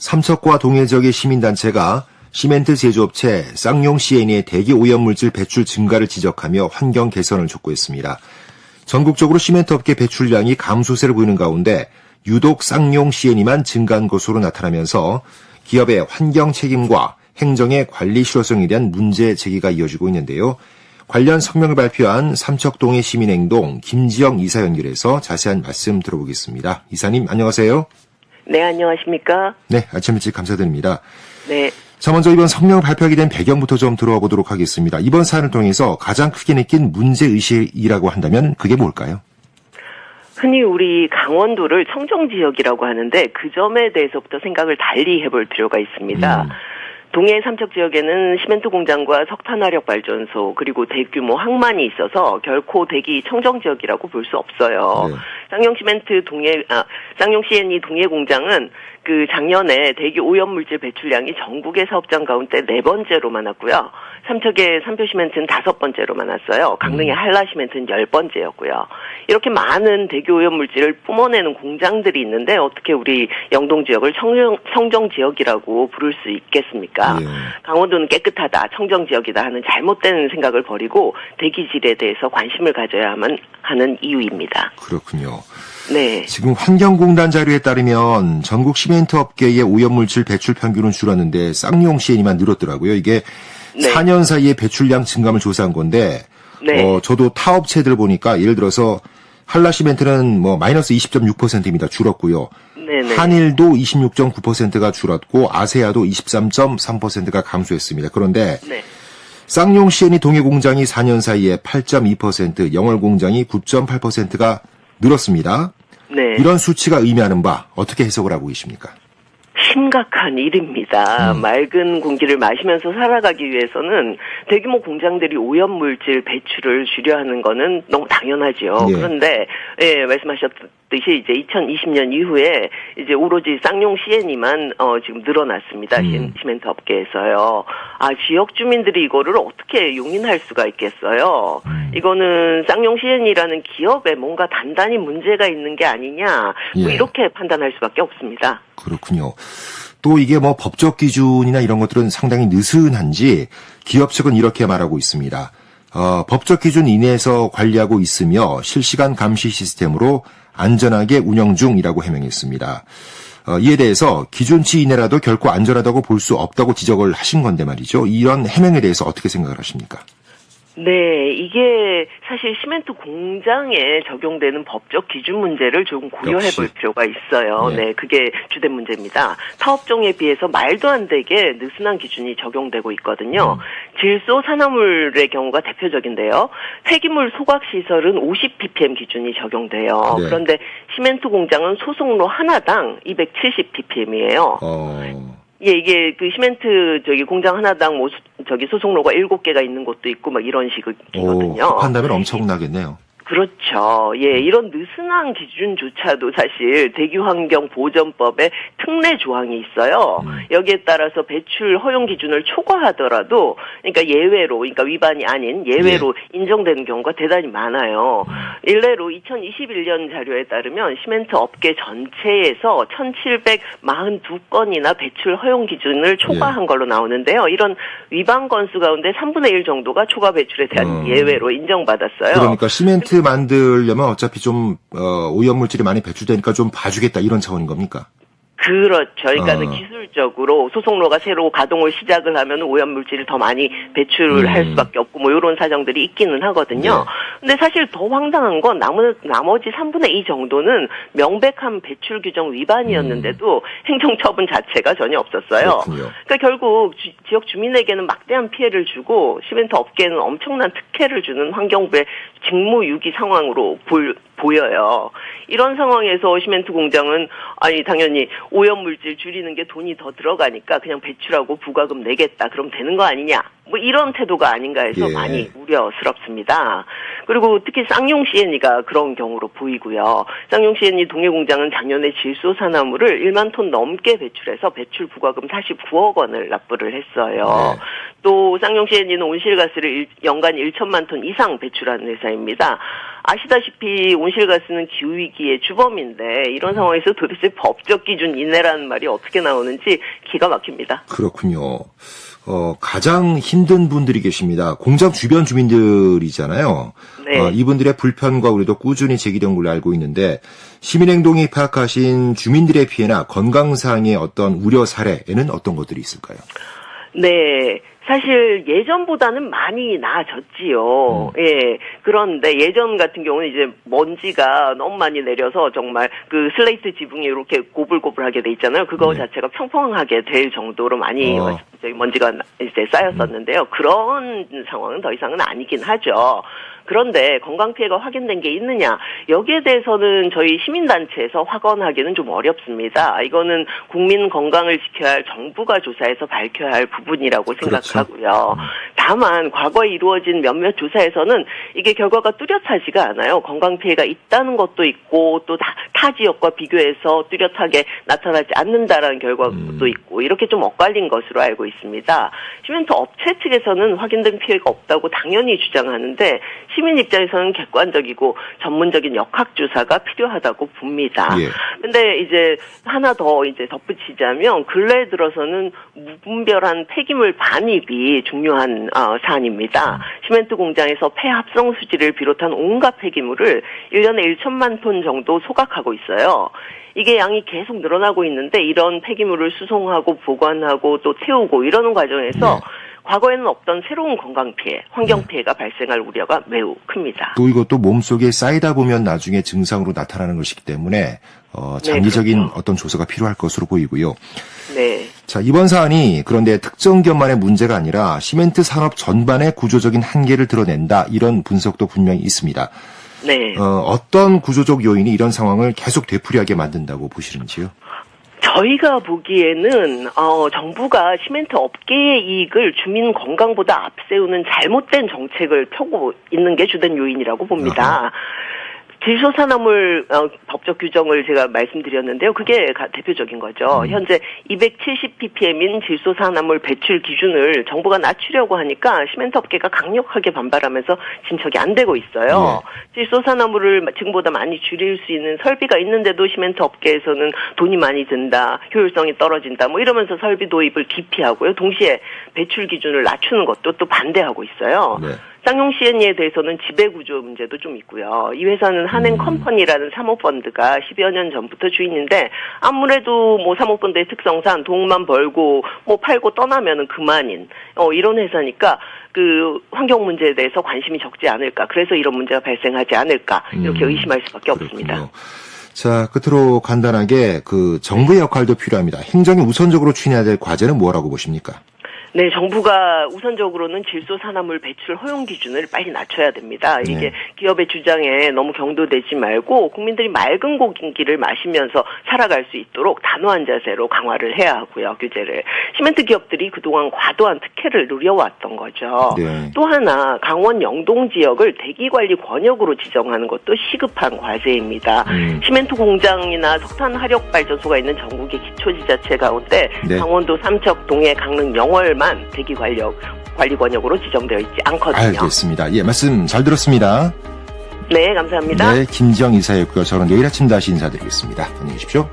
삼척과 동해 지역의 시민단체가 시멘트 제조업체 쌍용 CN의 대기 오염물질 배출 증가를 지적하며 환경 개선을 촉구했습니다. 전국적으로 시멘트 업계 배출량이 감소세를 보이는 가운데 유독 쌍용 CN이만 증가한 것으로 나타나면서 기업의 환경 책임과 행정의 관리 실효성에 대한 문제 제기가 이어지고 있는데요. 관련 성명을 발표한 삼척동의 시민행동 김지영 이사 연결해서 자세한 말씀 들어보겠습니다. 이사님 안녕하세요. 네, 안녕하십니까? 네, 아침 일찍 감사드립니다. 네. 자, 먼저 이번 성명을 발표하게 된 배경부터 좀 들어와 보도록 하겠습니다. 이번 사안을 통해서 가장 크게 느낀 문제의식이라고 한다면 그게 뭘까요? 흔히 우리 강원도를 청정 지역이라고 하는데 그 점에 대해서부터 생각을 달리 해볼 필요가 있습니다. 음. 동해 삼척 지역에는 시멘트 공장과 석탄화력 발전소 그리고 대규모 항만이 있어서 결코 대기 청정 지역이라고 볼 수 없어요. 네. 쌍용 시멘트 동해 아 쌍용 CNE 동해 공장은 그 작년에 대기 오염 물질 배출량이 전국의 사업장 가운데 네 번째로 많았고요. 삼척의 삼표 시멘트는 다섯 번째로 많았어요. 강릉의 한라 시멘트는 열 번째였고요. 이렇게 많은 대기 오염 물질을 뿜어내는 공장들이 있는데 어떻게 우리 영동 지역을 청정, 청정 지역이라고 부를 수 있겠습니까? 예. 강원도는 깨끗하다, 청정 지역이다 하는 잘못된 생각을 버리고 대기질에 대해서 관심을 가져야만 하는 이유입니다. 그렇군요. 네. 지금 환경공단 자료에 따르면 전국 시멘트 업계의 오염물질 배출 평균은 줄었는데 쌍용 CN이만 늘었더라고요. 이게 네. 4년 사이에 배출량 증감을 조사한 건데 네. 어, 저도 타 업체들 보니까 예를 들어서 한라시멘트는 뭐 마이너스 20.6%입니다. 줄었고요. 네네. 한일도 26.9%가 줄었고 아세아도 23.3%가 감소했습니다. 그런데 네. 쌍용 CN이 동해 공장이 4년 사이에 8.2%, 영월 공장이 9.8%가 늘었습니다. 네. 이런 수치가 의미하는 바 어떻게 해석을 하고 계십니까? 심각한 일입니다. 음. 맑은 공기를 마시면서 살아가기 위해서는 대규모 공장들이 오염물질 배출을 줄여 하는 거는 너무 당연하지요. 예. 그런데 예, 말씀하셨듯 이 이제 2020년 이후에 이제 오로지 쌍용 CN이만 어 지금 늘어났습니다. 음. 시- 시멘트 업계에서요. 아, 지역 주민들이 이거를 어떻게 용인할 수가 있겠어요. 음. 이거는 쌍용 CN이라는 기업에 뭔가 단단히 문제가 있는 게 아니냐. 뭐 예. 이렇게 판단할 수밖에 없습니다. 그렇군요. 또 이게 뭐 법적 기준이나 이런 것들은 상당히 느슨한지 기업 측은 이렇게 말하고 있습니다. 어, 법적 기준 이내에서 관리하고 있으며 실시간 감시 시스템으로 안전하게 운영 중이라고 해명했습니다. 어, 이에 대해서 기준치 이내라도 결코 안전하다고 볼 수 없다고 지적을 하신 건데 말이죠. 이런 해명에 대해서 어떻게 생각을 하십니까? 네, 이게 사실 시멘트 공장에 적용되는 법적 기준 문제를 좀 고려해. 볼 필요가 있어요. 네. 네. 그게 주된 문제입니다. 타업종에 비해서 말도 안 되게 느슨한 기준이 적용되고 있거든요. 음. 질소 산화물의 경우가 대표적인데요. 폐기물 소각 시설은 50 ppm 기준이 적용돼요. 네. 그런데 시멘트 공장은 소속로 하나당 270 ppm이에요. 어, 예, 이게 그 시멘트 저기 공장 하나당 뭐 수- 저기 소속로가 일곱 개가 있는 곳도 있고 막 이런 오, 식이거든요. 합한다면 엄청나겠네요. 그렇죠. 예, 이런 느슨한 기준조차도 사실 대기환경보전법에 특례 조항이 있어요. 음. 여기에 따라서 배출 허용 기준을 초과하더라도, 그러니까 예외로, 그러니까 위반이 아닌 예외로 인정되는 경우가 대단히 많아요. 일례로 2021년 자료에 따르면 시멘트 업계 전체에서 1,742건이나 배출 허용 기준을 초과한 걸로 나오는데요. 이런 위반 건수 가운데 3분의 1 정도가 초과 배출에 대한 음. 예외로 인정받았어요. 그러니까 시멘트 만들려면 어차피 좀 어, 오염물질이 많이 배출되니까 좀 봐주겠다 이런 차원인 겁니까? 그렇죠. 그러니까는 어. 기술적으로 소속로가 새로 가동을 시작을 하면 오염 물질을 더 많이 배출을 음. 할 수밖에 없고 뭐 이런 사정들이 있기는 하거든요. 근데 사실 더 황당한 건 나머, 나머지 3분의 2 정도는 명백한 배출 규정 위반이었는데도 행정 처분 자체가 전혀 없었어요. 그렇군요. 그러니까 결국 주- 지역 주민에게는 막대한 피해를 주고 시멘트 업계는 엄청난 특혜를 주는 환경부의 직무유기 상황으로 볼- 보여요. 이런 상황에서 시멘트 공장은 아니 당연히 오염 물질 줄이는 게 돈이 더 들어가니까 그냥 배출하고 부가금 내겠다. 그럼 되는 거 아니냐? 뭐 이런 태도가 아닌가 해서 예. 많이 우려스럽습니다. 그리고 특히 쌍용 CN이가 그런 경우로 보이고요. 쌍용 CN이 동해 공장은 작년에 질소산화물을 1만 톤 넘게 배출해서 배출 부과금 49억 원을 납부를 했어요. 네. 또 쌍용 CN이는 온실가스를 일- 연간 1천만 톤 이상 배출하는 회사입니다. 아시다시피 온실가스는 기후위기의 주범인데 이런 상황에서 도대체 법적 기준 이내라는 말이 어떻게 나오는지 기가 막힙니다. 그렇군요. 어, 가장 힘든 분들이 계십니다. 공장 주변 주민들이잖아요. 네. 어, 이분들의 불편과 우리도 꾸준히 제기된 걸로 알고 있는데 시민행동이 파악하신 주민들의 피해나 건강상의 어떤 우려 사례에는 어떤 것들이 있을까요? 네. 사실 예전보다는 많이 나아졌지요. 예. 그런데 예전 같은 경우는 이제 먼지가 너무 많이 내려서 정말 그 슬레이트 지붕이 이렇게 고불고불하게 돼 있잖아요. 그거 네. 자체가 평평하게 될 정도로 많이 어. 먼지가 나- 이제 쌓였었는데요. 그런 상황은 더 이상은 아니긴 하죠. 그런데 건강 피해가 확인된 게 있느냐 여기에 대해서는 저희 시민단체에서 확언하기는 좀 어렵습니다. 이거는 국민 건강을 지켜야 할 정부가 조사해서 밝혀야 할 부분이라고 그렇죠. 생각하고요. 다만 과거에 이루어진 몇몇 조사에서는 이게 결과가 뚜렷하지가 않아요. 건강 피해가 있다는 것도 있고 또 타 지역과 비교해서 뚜렷하게 나타나지 않는다라는 결과도 음. 있고 이렇게 좀 엇갈린 것으로 알고 있습니다. 시멘트 업체 측에서는 확인된 피해가 없다고 당연히 주장하는데 시민 입장에서는 객관적이고 전문적인 역학 조사가 필요하다고 봅니다. 예. 근데 이제 하나 더 이제 덧붙이자면 근래 들어서는 무분별한 폐기물 반입이 중요한 어, 사안입니다. 시멘트 공장에서 폐합성 수지를 비롯한 온갖 폐기물을 1년에 1천만 톤 정도 소각하고 있어요. 이게 양이 계속 늘어나고 있는데 이런 폐기물을 수송하고 보관하고 또 태우고 이러는 과정에서 네. 과거에는 없던 새로운 건강 피해, 환경 피해가 발생할 우려가 매우 큽니다. 또 이것도 몸속에 쌓이다 보면 나중에 증상으로 나타나는 것이기 때문에 어, 네, 장기적인 그렇죠. 어떤 조사가 필요할 것으로 보이고요. 네. 자, 이번 사안이 그런데 특정 기업만의 문제가 아니라 시멘트 산업 전반의 구조적인 한계를 드러낸다. 이런 분석도 분명히 있습니다. 네. 어, 떤 구조적 요인이 이런 상황을 계속 되풀이하게 만든다고 보시는지요? 저희가 보기에는 어, 정부가 시멘트 업계의 이익을 주민 건강보다 앞세우는 잘못된 정책을 펴고 있는 게 주된 요인이라고 봅니다. 질소산화물 어, 법적 규정을 제가 말씀드렸는데요. 그게 가- 대표적인 거죠. 현재 270 ppm인 질소산화물 배출 기준을 정부가 낮추려고 하니까 시멘트 업계가 강력하게 반발하면서 진척이 안 되고 있어요. 질소산화물을 지금보다 많이 줄일 수 있는 설비가 있는데도 시멘트 업계에서는 돈이 많이 든다, 효율성이 떨어진다, 뭐 이러면서 설비 도입을 기피하고요. 동시에 배출 기준을 낮추는 것도 또 반대하고 있어요. 네. 쌍용 CNE에 대해서는 지배구조 문제도 좀 있고요. 이 회사는 한행 컴퍼니라는 사모펀드가 10여 년 전부터 주인인데 아무래도 뭐 사모펀드의 특성상 돈만 벌고 뭐 팔고 떠나면은 그만인 어 이런 회사니까 그 환경 문제에 대해서 관심이 적지 않을까. 그래서 이런 문제가 발생하지 않을까. 이렇게 음, 의심할 수밖에 없습니다. 그렇군요. 자, 끝으로 간단하게 그 정부의 역할도 필요합니다. 행정이 우선적으로 추진해야 될 과제는 뭐라고 보십니까? 네, 정부가 우선적으로는 질소 산화물 배출 허용 기준을 빨리 낮춰야 됩니다. 이게 네. 기업의 주장에 너무 경도되지 말고 국민들이 맑은 공기를 마시면서 살아갈 수 있도록 단호한 자세로 강화를 해야 하고요, 규제를. 시멘트 기업들이 그동안 과도한 특혜를 누려왔던 거죠. 네. 또 하나 강원 영동 지역을 대기 관리 권역으로 지정하는 것도 시급한 과제입니다. 음. 시멘트 공장이나 석탄 화력 발전소가 있는 전국의 기초 지자체 가운데 네. 강원도 삼척, 동해, 강릉, 영월 만 대기 관력 관리 권역으로 지정되어 있지 않거든요. 알겠습니다. 예, 말씀 잘 들었습니다. 네, 감사합니다. 네, 김지영 이사였고요. 저는 내일 아침 다시 인사드리겠습니다. 안녕히 계십시오.